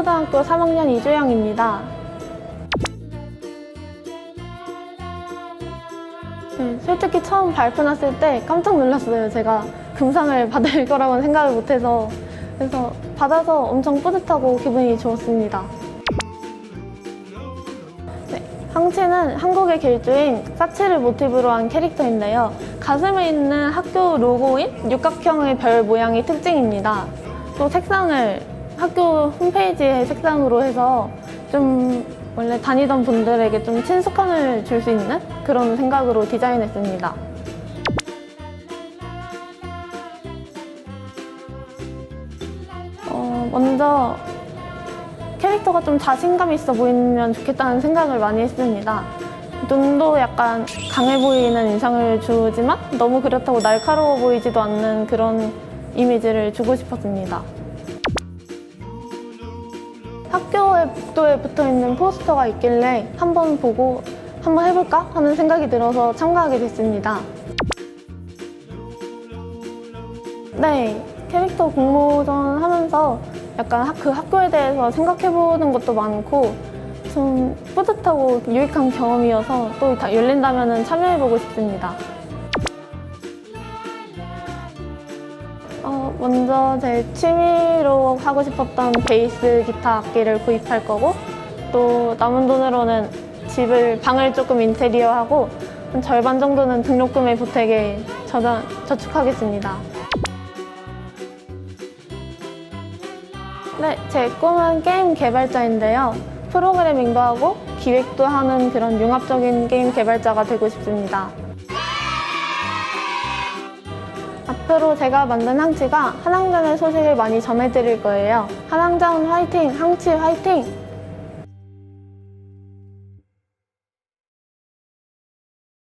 고등학교 3학년 이주영입니다. 네, 솔직히 처음 발표 났을 때 깜짝 놀랐어요. 제가 금상을 받을 거라고는 생각을 못해서 그래서 받아서 엄청 뿌듯하고 기분이 좋았습니다. 네, 항치는 한국의 길조인 사치를 모티브로 한 캐릭터인데요. 가슴에 있는 학교 로고인 육각형의 별 모양이 특징입니다. 또 색상을 학교 홈페이지의 색상으로 해서 좀 원래 다니던 분들에게 좀 친숙함을 줄 수 있는 그런 생각으로 디자인했습니다. 어, 먼저 캐릭터가 좀 자신감 있어 보이면 좋겠다는 생각을 많이 했습니다. 눈도 약간 강해 보이는 인상을 주지만 너무 그렇다고 날카로워 보이지도 않는 그런 이미지를 주고 싶었습니다. 학교의 복도에 붙어 있는 포스터가 있길래 한번 보고 한번 해볼까 하는 생각이 들어서 참가하게 됐습니다. 네, 캐릭터 공모전 하면서 약간 학- 그 학교에 대해서 생각해보는 것도 많고 좀 뿌듯하고 유익한 경험이어서 또다 열린다면 참여해보고 싶습니다. 어, 먼저 제 취미로 하고 싶었던 베이스 기타 악기를 구입할 거고 또 남은 돈으로는 집을 방을 조금 인테리어하고 한 절반 정도는 등록금의 보태게 저장, 저축하겠습니다. 네, 제 꿈은 게임 개발자인데요. 프로그래밍도 하고 기획도 하는 그런 융합적인 게임 개발자가 되고 싶습니다. 앞으로 제가 만든 항치가 한항전의 소식을 많이 전해드릴 거예요. 한항전 화이팅! 항치 화이팅!